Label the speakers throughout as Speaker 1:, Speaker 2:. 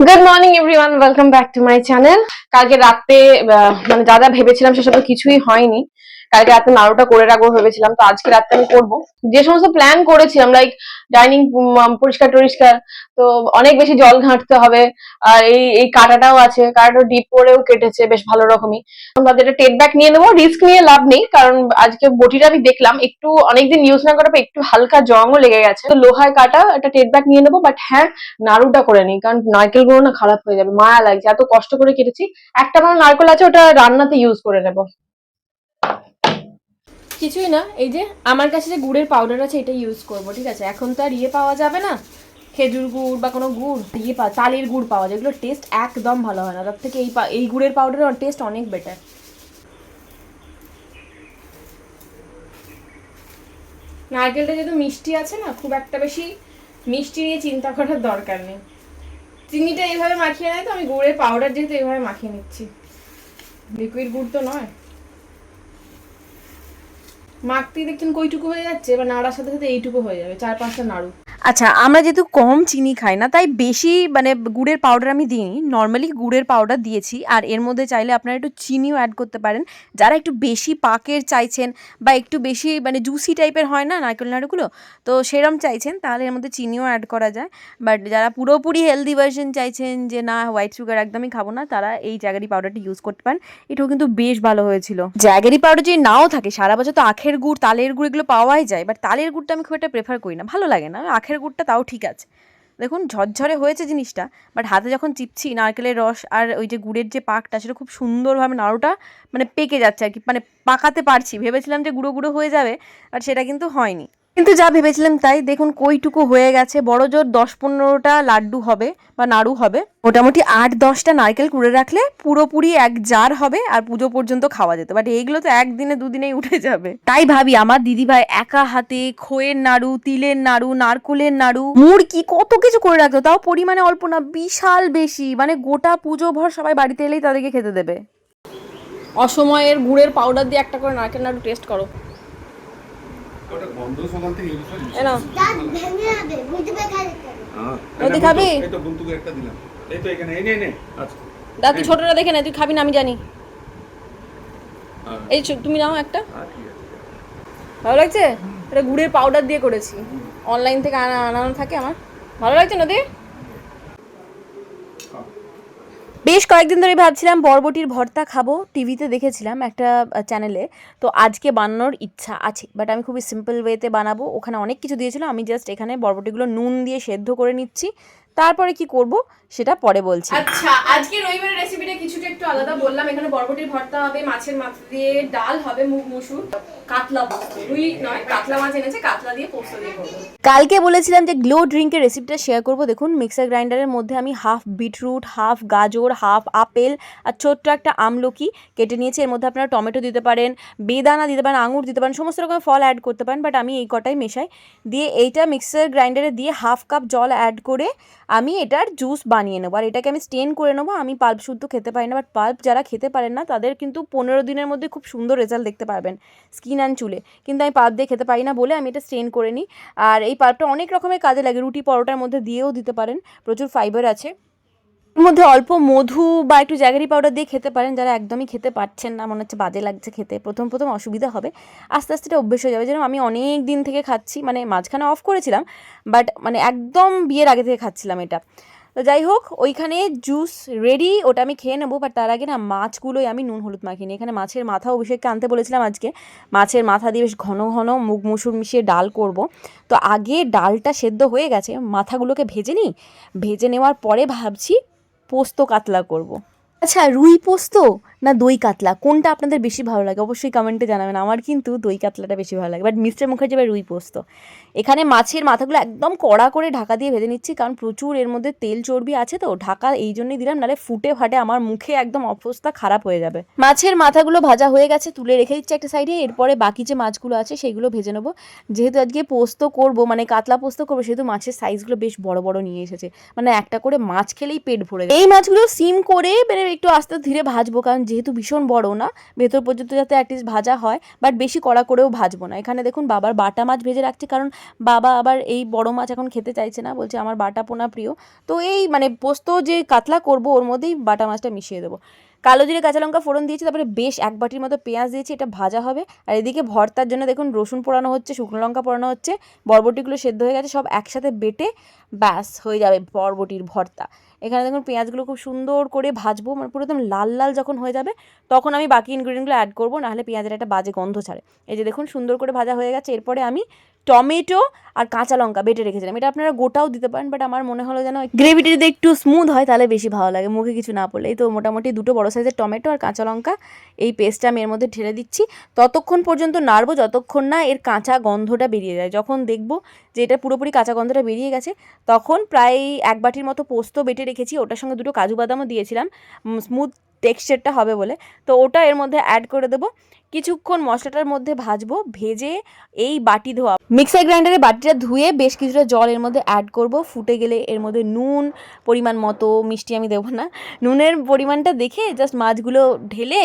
Speaker 1: Good morning everyone welcome back to my channel কালকে রাতে মানে যা যা ভেবেছিলাম সেসব কিছুই হয়নি। কালকে রাতে নাড়ুটা করে রাখব ভেবেছিলাম, তো আজকে রাতে আমি করব। যে সমস্ত প্ল্যান করেছিলাম লাইক ডাইনিং পরিষ্কার টরিষ্কার, তো অনেক বেশি জল ঘাঁটতে হবে, আর এই এই কাটাটাও আছে, কাটাটা ডিপ করেও কেটেছে বেশ ভালো রকমই। আমি ভাবছি এটা টেট ব্যাক নিয়ে নেব রিস্ক নিয়ে লাভ নেই, কারণ আজকে বটিটা আমি দেখলাম, একটু অনেকদিন ইউজ না করার পর একটু হালকা জংও লেগে গেছে। তো লোহায় কাটা একটা টেট ব্যাক নিয়ে নেব বাট হ্যাঁ নাড়ুটা করে নিই, কারণ নারকেলগুলো না খারাপ হয়ে যাবে, মায়া লাগছে, এত কষ্ট করে কেটেছি। একটা আমার নারকেল আছে, ওটা রান্নাতে ইউজ করে নেব। কিছুই না, এই যে আমার কাছে যে গুড়ের পাউডার আছে এটা ইউজ করব, ঠিক আছে? এখন তো আর ইয়ে পাওয়া যাবে না। খেজুর গুড় বা কোনো গুড় ইয়ে পা চালের গুড় পাওয়া যায়। এগুলো টেস্ট একদম ভালো হয় না। তার থেকে এই এই গুড়ের পাউডারের টেস্ট অনেক বেটার নারকেলটা যেহেতু মিষ্টি আছে না, খুব একটা বেশি মিষ্টি নিয়ে চিন্তা করার দরকার নেই। চিনিটা এইভাবে মাখিয়ে নেয় তো, আমি গুড়ের পাউডার যেহেতু এইভাবে মাখিয়ে নিচ্ছি। লিকুইড গুড় তো নয়। মাখতেই দেখছেন কইটুকু হয়ে যাচ্ছে, এবার নাড়ার সাথে সাথে এইটুকু হয়ে যাবে, চার পাঁচটা নাড়ু
Speaker 2: আচ্ছা আমরা যেহেতু কম চিনি খাই না, তাই বেশি মানে গুড়ের পাউডার আমি দিইনি। নর্মালি গুড়ের পাউডার দিয়েছি, আর এর মধ্যে চাইলে আপনারা একটু চিনিও অ্যাড করতে পারেন। যারা একটু বেশি পাকের চাইছেন বা একটু বেশি মানে জুসি টাইপের হয় না, নারকেল নাড়ুগুলো, তো সেরম চাইছেন, তাহলে এর মধ্যে চিনিও অ্যাড করা যায়। বাট যারা পুরোপুরি হেলদি ভার্সন চাইছেন যে, না হোয়াইট সুগার একদমই খাব না, তারা এই জ্যাগারি পাউডারটি ইউজ করতে পারেন। এটাও কিন্তু বেশ ভালো হয়েছিল। জ্যাগারি পাউডার যদি নাও থাকে, সারা বছর তো আখের গুড়, তালের গুড় এগুলো পাওয়াই যায় বাট তালের গুড়টা আমি খুব একটা প্রেফার করি না, ভালো লাগে না। আখের গুড়টা তাও ঠিক আছে। দেখুন, ঝরঝরে হয়েছে জিনিসটা বাট হাতে যখন চিপছি, নারকেলের রস আর ওই যে গুড়ের যে পাকটা, সেটা খুব সুন্দরভাবে নাড়ুটা মানে পেকে যাচ্ছে আর কি মানে পাকাতে পারছি। ভেবেছিলাম যে গুঁড়ো গুঁড়ো হয়ে যাবে আর সেটা কিন্তু হয়নি। কিন্তু যা ভেবেছিলাম তাই, দেখুন কইটুকু হয়ে গেছে। বড় জোর দশ পনেরোটা লাড্ডু হবে বা নাড়ু হবে। মোটামুটি আট দশটা নারকেল কুড়ে রাখলে পুরোপুরি এক জার হবে আর পুজো পর্যন্ত খাওয়া যেত। বাট এইগুলো তো একদিনে দুদিনেই উঠে যাবে। তাই ভাবি আমার দিদিভাই একা হাতে খোয়ের নাড়ু, তিলের নাড়ু, নারকোলের নাড়ু, মুড়কি কত কিছু করে রাখতো। তাও পরিমাণে অল্প না, বিশাল বেশি। মানে গোটা পুজো ভর সবাই বাড়িতে এলেই তাদেরকে খেতে দেবে।
Speaker 1: অসময়ের গুড়ের পাউডার দিয়ে একটা করে নারকেল নাড়ু টেস্ট করো।
Speaker 3: হয় হ্যাঁ
Speaker 1: ওদি খাবি?
Speaker 3: এই তো বন্ধুকে একটা দিলাম। এই তো এখানে এই নে নে। আচ্ছা।
Speaker 1: দা তুই ছোটটা দেখে নে তুই খাবি না আমি জানি। এই তুমি নাও একটা। ভালো লাগছে? এটা গুড়ের পাউডার দিয়ে করেছি। অনলাইন থেকে আনা আনানো থাকে আমার। ভালো লাগছে নদী
Speaker 2: বেশ কয়েকদিন ধরে ভাবছিলাম বরবটির ভর্তা খাব। টিভিতে দেখেছিলাম একটা চ্যানেলে তো আজকে বানানোর ইচ্ছা আছে বাট আমি খুবই সিম্পল ওয়েতে বানাবো। ওখানে অনেক কিছু দিয়েছিল, আমি জাস্ট এখানে বরবটিগুলো নুন দিয়ে সেদ্ধ করে নিচ্ছি। তারপরে কি করব সেটা পরে বলছি।
Speaker 1: আচ্ছা আজকে রবিবারের রেসিপিটা কিছুটা একটু আলাদা বললাম। এখানে বরবটির ভর্তা হবে মাছের মাথা দিয়ে ডাল হবে মুগ মসুর। কাতলা রুই নয় কাতলা মাছ এনেছে কাতলা দিয়ে পোস্ত দিয়ে করব।
Speaker 2: কালকে বলেছিলাম যে গ্লো ড্রিঙ্কের রেসিপিটা শেয়ার করব। দেখুন মিক্সার গ্রাইন্ডারের মধ্যে আমি হাফ বিটরুট হাফ গাজর হাফ আপেল আর ছোট্ট একটা আমলকি কেটে নিয়েছি। এর মধ্যে আপনারা টমেটো দিতে পারেন বেদানা দিতে পারেন আঙুর দিতে পারেন সমস্ত রকমের ফল অ্যাড করতে পারেন। বাট আমি এই কটাই মেশাই। দিয়ে এইটা মিক্সার গ্রাইন্ডারে দিয়ে হাফ কাপ জল অ্যাড করে আমি এটার জুস বানিয়ে নেব। আর এটাকে আমি স্টেন করে নেব। আমি পাল্প শুদ্ধ খেতে পারি না বাট পাল্প যারা খেতে পারেন না, তাদের কিন্তু পনেরো দিনের মধ্যে খুব সুন্দর রেজাল্ট দেখতে পারবেন স্কিন অ্যান্ড চুলে। কিন্তু আমি পাল্প দিয়ে খেতে পারি না বলে আমি এটা স্টেন করে নিই। আর এই পাল্পটা অনেক রকমের কাজে লাগে। রুটি পরোটার মধ্যে দিয়েও দিতে পারেন। প্রচুর ফাইবার আছে। মধ্যে অল্প মধু বা একটু জ্যাগারি পাউডার দিয়ে খেতে পারেন। যারা একদমই খেতে পারছেন না, মনে হচ্ছে বাজে লাগছে খেতে, প্রথম প্রথম অসুবিধা হবে। আস্তে আস্তে এটা অভ্যেস হয়ে যাবে। যেরকম আমি অনেক দিন থেকে খাচ্ছি মানে মাঝখানে অফ করেছিলাম বাট মানে একদম বিয়ের আগে থেকে খাচ্ছিলাম এটা। তো যাই হোক, ওইখানে জুস রেডি ওটা আমি খেয়ে নেব বাট তার আগে না মাছগুলোই আমি নুন হলুদ মাখিয়ে নিই। এখানে মাছের মাথা অভিষেককে আনতে বলেছিলাম আজকে। মাছের মাথা দিয়ে বেশ ঘন ঘন মুগ মুসুর মিশিয়ে ডাল করব। তো আগে ডালটা সেদ্ধ হয়ে গেছে, মাথাগুলোকে ভেজে নিই। ভেজে নেওয়ার পরে ভাবছি পোস্ত কাতলা করব। আচ্ছা রুই পোস্ত না দই কাতলা, কোনটা আপনাদের বেশি ভালো লাগে? অবশ্যই কমেন্টে জানাবেন। আমার কিন্তু দই কাতলাটা বেশি ভালো লাগে। বাট মিস্টার মুখার্জি বা রুই পোস্ত। এখানে মাছের মাথাগুলো একদম কড়া করে ঢাকা দিয়ে ভেজে নিচ্ছি, কারণ প্রচুর এর মধ্যে তেল চর্বি আছে, তো ঢাকা এই জন্যই দিলাম, নাহলে ফুটে ফাটে আমার মুখে একদম অবস্থা খারাপ হয়ে যাবে। মাছের মাথাগুলো ভাজা হয়ে গেছে, তুলে রেখে দিচ্ছি একটা সাইডে এরপরে বাকি যে মাছগুলো আছে, সেগুলো ভেজে নেব। যেহেতু আজকে পোস্ত করব মানে কাতলা পোস্ত করব, সেহেতু মাছের সাইজগুলো বেশ বড় বড় নিয়ে এসেছে। মানে একটা করে মাছ খেলেই পেট ভরে। এই মাছগুলো সিম করে মানে একটু আস্তে ধীরে ভাজবো, কারণ যেহেতু ভীষণ বড় না, ভেতর পর্যন্ত যাতে অ্যাটলিস্ট ভাজা হয় বাট বেশি কড়া করেও ভাজবো না। এখানে দেখুন বাবার বাটা মাছ ভেজে রাখছি, কারণ বাবা আবার এই বড় মাছ এখন খেতে চাইছে না, বলছে আমার বাটা পোনা প্রিয়। তো এই মানে পোস্ত যে কাতলা করব, ওর মধ্যেই বাটা মাছটা মিশিয়ে দেবো। কালো জিরে কাঁচা লঙ্কা ফোড়ন দিয়েছি, তারপরে বেশ এক বাটির মতো পেঁয়াজ দিয়েছি, এটা ভাজা হবে। আর এদিকে ভর্তার জন্য দেখুন রসুন পোড়ানো হচ্ছে, শুকনো লঙ্কা পোড়ানো হচ্ছে, বরবটিগুলো সেদ্ধ হয়ে গেছে, সব একসাথে বেটে ব্যাস হয়ে যাবে বরবটির ভর্তা। এখানে দেখুন পেঁয়াজগুলো খুব সুন্দর করে ভাজবো মানে পুরো একদম লাল লাল যখন হয়ে যাবে, তখন আমি বাকি ইনগ্রিডিয়েন্টগুলো অ্যাড করব, নাহলে পেঁয়াজের একটা বাজে গন্ধ ছাড়ে। এই যে দেখুন সুন্দর করে ভাজা হয়ে গেছে, এরপরে আমি টমেটো আর কাঁচা লঙ্কা বেটে রেখেছিলাম। এটা আপনারা গোটাও দিতে পারেন বাট আমার মনে হলো যেন গ্রেভিটা যদি একটু স্মুথ হয়, তাহলে বেশি ভালো লাগে, মুখে কিছু না পড়লে তো মোটামুটি দুটো বড় সাইজের টমেটো আর কাঁচা লঙ্কা, এই পেস্টটা আমি এর মধ্যে ঢেলে দিচ্ছি। ততক্ষণ পর্যন্ত নাড়বো, যতক্ষণ না এর কাঁচা গন্ধটা বেরিয়ে যায়। যখন দেখব যে এটা পুরোপুরি কাঁচা গন্ধটা বেরিয়ে গেছে, তখন প্রায় এক বাটির মতো পোস্ত বেটে রেখেছি। ওটার সঙ্গে দুটো কাজু বাদামও দিয়েছিলাম। স্মুথ টেক্সচারটা হবে বলে। তো ওটা এর মধ্যে অ্যাড করে দেবো। কিছুক্ষণ মশলাটার মধ্যে ভাজবো ভেজে এই বাটি ধোয়া। মিক্সার গ্রাইন্ডারে বাটিটা ধুয়ে বেশ কিছুটা জল এর মধ্যে অ্যাড করব। ফুটে গেলে এর মধ্যে নুন পরিমাণ মতো মিষ্টি আমি দেবো না। নুনের পরিমাণটা দেখে জাস্ট মাছগুলো ঢেলে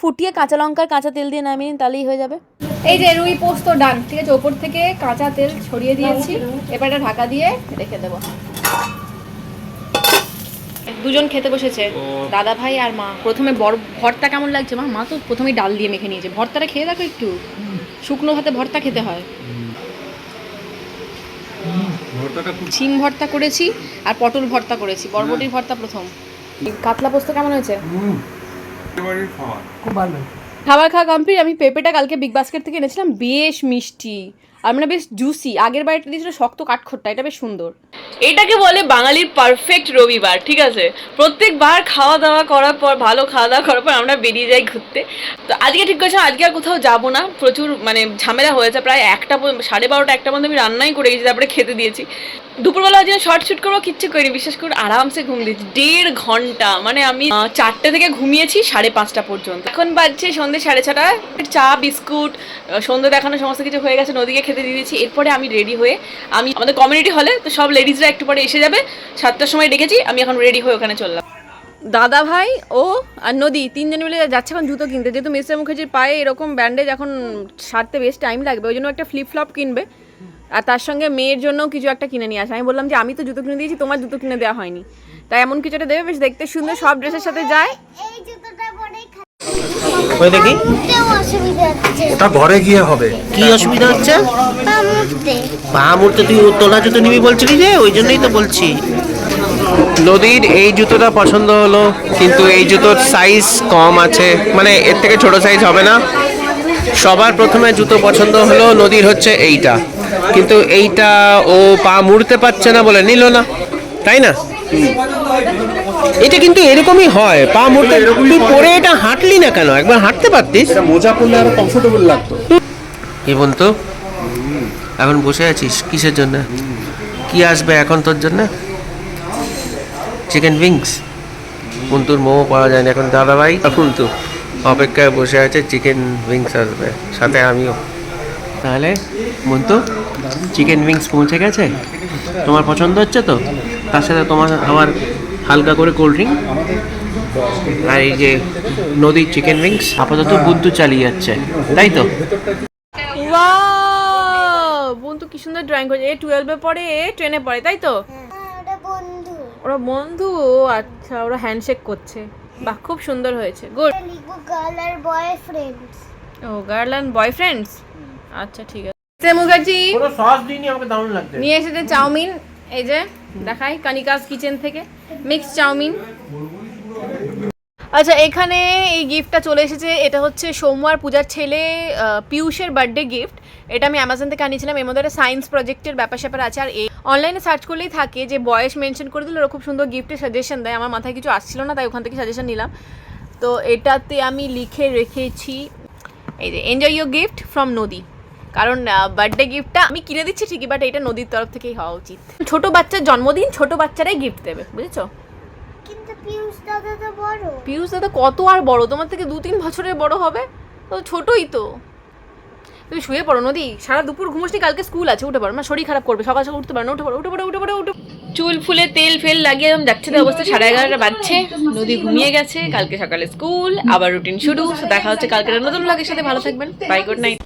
Speaker 2: ফুটিয়ে কাঁচা লঙ্কার কাঁচা তেল দিয়ে নামিয়ে নিন, তাহলেই হয়ে যাবে।
Speaker 1: এই যে রুই পোস্ত ডান ঠিক আছে? ওপর থেকে কাঁচা তেল ছড়িয়ে দিয়েছি। এবার এটা ঢাকা দিয়ে রেখে দেবো। দুজন খেতে বসেছে দাদা ভাই আর মা। প্রথমে বড় ভর্তা কেমন লাগছে মা? মা তো প্রথমেই ডাল দিয়ে মেখে নিয়েছে। ভর্তাটা খেয়ে দেখো একটু। শুকনো ভাতে ভর্তা খেতে হয়।
Speaker 3: ভর্তাটা
Speaker 1: শিম ভর্তা করেছি আর পটল ভর্তা করেছি। বরবটির ভর্তা প্রথম। কাতলা পোস্ত কেমন হয়েছে? খাবার খাওয়া কমপ্লিট আমি পেঁপেটা কালকে বিগ বাস্কেট থেকে এনেছিলাম। বেশ মিষ্টি। আর মানে বেশ জুসি আগের বাড়িটা দিয়েছিল শক্ত কাঠখোট্টা, এটা বেশ সুন্দর।
Speaker 4: এটাকে বলে বাঙালির পারফেক্ট রবিবার, ঠিক আছে? প্রত্যেকবার খাওয়া দাওয়া করার পর, ভালো খাওয়া দাওয়া করার পর আমরা বেরিয়ে যাই ঘুরতে। তো আজকে ঠিক করেছিলাম আজকে আর কোথাও যাব না। প্রচুর মানে ঝামেলা হয়েছে, প্রায় একটা সাড়ে বারোটা, একটা পর্যন্ত আমি রান্নাই করে গেছি, তারপরে খেতে দিয়েছি। দুপুরবেলা আজকে শর্ট শুট করব, কিচ্ছু করিনি, বিশেষ করে আরামসে ঘুম দিয়েছি। দেড় ঘণ্টা মানে আমি চারটে থেকে ঘুমিয়েছি সাড়ে পাঁচটা পর্যন্ত। এখন বাজছে সন্ধ্যে সাড়ে ছটা, চা, বিস্কুট সন্ধ্যে দেখানো সমস্ত কিছু হয়ে গেছে, নদীকে খেতে দিয়ে দিয়েছি। এরপরে আমি রেডি হয়ে, আমি, আমাদের কমিউনিটি হলে তো সব লেডিসরা একটু পরে এসে যাবে। সাতটার সময় ডেকেছি, আমি এখন রেডি হয়ে ওখানে চললাম।
Speaker 1: দাদা ভাই, ও আর নদী, তিনজন মিলে যাচ্ছে এখন জুতো কিনতে। যেহেতু মিস্টার মুখার্জির পায়ে এরকম ব্যান্ডেজ এখন সারতে বেশ টাইম লাগবে, ওই জন্য একটা ফ্লিপ ফ্লপ কিনবে। আর তার সঙ্গে মেয়ের জন্য কিছু একটা কিনে নিয়ে আসে। আমি বললাম যে আমি তো জুতো কিনে দিয়েছি তোমার জুতো কিনে দেওয়া হয়নি। তাই এমন কিছু একটা দেবে বেশ দেখতে সুন্দর সব ড্রেসের সাথে যায়।
Speaker 5: এই জুতোটা পরেই
Speaker 6: ওই দেখি।
Speaker 5: খাতেও অসুবিধা হচ্ছে।
Speaker 6: তা ঘরে গিয়ে হবে। কি অসুবিধা হচ্ছে?
Speaker 5: পা
Speaker 6: মুড়তে তুই তোলা জুতো নিবি বলছিলি যে? ওই জন্যই তো বলছি।
Speaker 7: নদীর এই জুতোটা পছন্দ হলো কিন্তু এই জুতোর সাইজ কম আছে। মানে এর থেকে ছোট সাইজ হবে না। সবার প্রথমে জুতো পছন্দ হলো নদীর হচ্ছে এইটা। কিন্তু এইটা ও পা মুড়তে পারছে না বলে নিল না। তাই না? এটা কিন্তু এরকমই হয় পা মুড়তে তুই পরে এটা হাঁটলি না কেন? একবার হাঁটতে পারতিস?
Speaker 3: মোজা পরলে আরও কমফোর্টেবল লাগতো।
Speaker 7: এবং তো এখন বসে আছিস কিসের জন্য? কি আসবে এখন তোর জন্য? চিকেন উইংস কুন্তুর মোমো পাওয়া যায় না এখন। দাদাভাই কুন্তু? অপেক্ষায় বসে আছে চিকেন উইংস আসবে। সাথে আমিও। তাহলে মন্তু চিকেন উইংস পৌঁছে গেছে? তোমার পছন্দ হচ্ছে তো? তার সাথে তোমার আবার হালকা করে কোল্ড ড্রিঙ্ক আর এই যে নদীর চিকেন উইংস আপাতত বুদ্ধু চালিয়ে যাচ্ছে তাই তো?
Speaker 1: বোন তো কি সুন্দর ড্রয়িং করেছে। এ টুয়েলভে পড়ে এ টেনে পড়ে তাই তো?
Speaker 5: হ্যাঁ ওটা বন্ধু।
Speaker 1: ওরা বন্ধু? আচ্ছা ওরা হ্যান্ডশেক করছে। বাহ খুব সুন্দর হয়েছে। গুড
Speaker 5: গার্ল আর বয়ফ্রেন্ডস
Speaker 1: ও গার্ল অ্যান্ড বয়ফ্রেন্ডস আচ্ছা ঠিক আছে। মুখার্জি
Speaker 6: কোনো সস দিইনি আমাকে দারুণ লাগছে।
Speaker 1: নিয়ে এসেছে চাউমিন। এই যে দেখাই কানিকাস কিচেন থেকে। Mix chow mein. আচ্ছা এখানে এই গিফটটা চলে এসেছে। এটা হচ্ছে সোমবার পূজার ছেলে আহ, পিয়ুষের বার্থডে গিফট এটা আমি অ্যামাজন থেকে আনিয়েছিলাম। এর মধ্যে একটা সায়েন্স প্রজেক্টের ব্যাপার স্যাপার আছে। আর এই অনলাইনে সার্চ করলেই থাকে যে বয়স মেনশন করে দিলে ওরা খুব সুন্দর গিফটের সাজেশন দেয়। আমার মাথায় কিছু আসছিল না তাই ওখান থেকে সাজেশন নিলাম। তো এটাতে আমি লিখে রেখেছি। এই যে এনজয় ইউর গিফট ফ্রম নদী। কারণ বার্থডে গিফটটা আমি কিনে দিচ্ছি ঠিকই বাট এটা নদীর তরফ থেকেই হওয়া উচিত। ছোট বাচ্চার জন্মদিন ছোট বাচ্চারাই গিফট দেবে বুঝেছ?
Speaker 5: কিন্তু পিয়ুষ দাদা তো বড়।
Speaker 1: পিয়ুষ দাদা কত আর বড়? তোমার থেকে দু তিন বছরের বড় হবে? তো ছোটই তো। তুমি শুয়ে পড়ো নদী সারা দুপুর ঘুমোসনি কালকে স্কুল আছে উঠে পড়ো। না শরীর খারাপ করবে সকাল সকাল উঠতে পারো না উঠে পড়ো উঠে পড়ো উঠে পড়ো উঠে
Speaker 2: চুল ফুলে তেল ফেল লাগিয়ে একদম যাচ্ছে তো অবস্থা সাড়ে এগারোটা বাজছে নদী ঘুমিয়ে গেছে কালকে সকালে স্কুল আবার রুটিন শুরু দেখা হচ্ছে কালকে নতুন লাগের সাথে ভালো থাকবেন বাই গুড নাইট